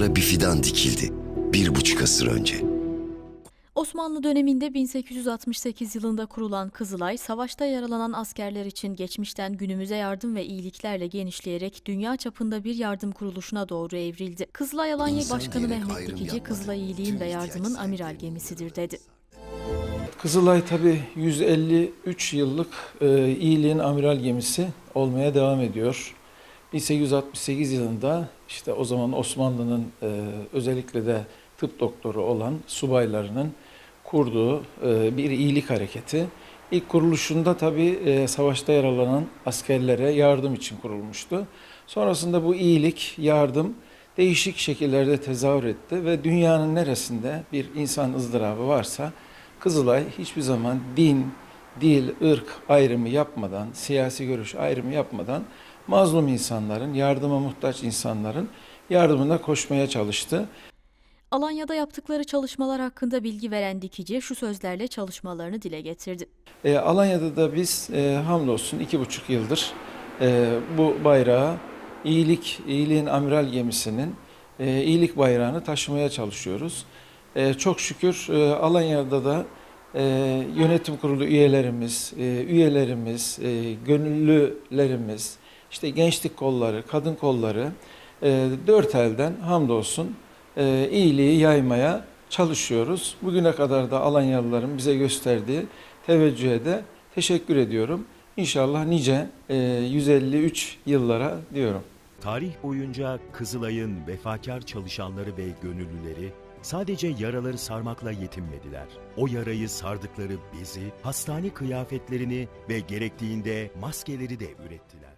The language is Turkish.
bir fidan dikildi. Bir buçuk asır önce. Osmanlı döneminde 1868 yılında kurulan Kızılay, savaşta yaralanan askerler için geçmişten günümüze yardım ve iyiliklerle genişleyerek dünya çapında bir yardım kuruluşuna doğru evrildi. Kızılay Alanya İnsan Başkanı Mehmet Dikici. Kızılay iyiliğin ve yardımın amiral gemisidir dedi. Kızılay tabi 153 yıllık e, iyiliğin amiral gemisi olmaya devam ediyor. 1868 yılında işte o zaman Osmanlı'nın e, özellikle de tıp doktoru olan subaylarının kurduğu e, bir iyilik hareketi. İlk kuruluşunda tabi savaşta yaralanan askerlere yardım için kurulmuştu. Sonrasında bu iyilik, yardım değişik şekillerde tezahür etti ve dünyanın neresinde bir insan ızdırabı varsa Kızılay hiçbir zaman din, dil, ırk ayrımı yapmadan, siyasi görüş ayrımı yapmadan mazlum insanların, yardıma muhtaç insanların yardımına koşmaya çalıştı. Alanya'da yaptıkları çalışmalar hakkında bilgi veren Dikici şu sözlerle çalışmalarını dile getirdi. E, Alanya'da da biz e, hamdolsun iki buçuk yıldır e, bu bayrağı iyilik, iyiliğin amiral gemisinin e, iyilik bayrağını taşımaya çalışıyoruz. E, çok şükür e, Alanya'da da e, yönetim kurulu üyelerimiz, e, üyelerimiz, e, gönüllülerimiz, işte gençlik kolları, kadın kolları e, dört elden hamdolsun iyiliği yaymaya çalışıyoruz. Bugüne kadar da Alanyalıların bize gösterdiği teveccühe de teşekkür ediyorum. İnşallah nice e, 153 yıllara diyorum. Tarih boyunca Kızılay'ın vefakar çalışanları ve gönüllüleri sadece yaraları sarmakla yetinmediler. O yarayı sardıkları bezi, hastane kıyafetlerini ve gerektiğinde maskeleri de ürettiler.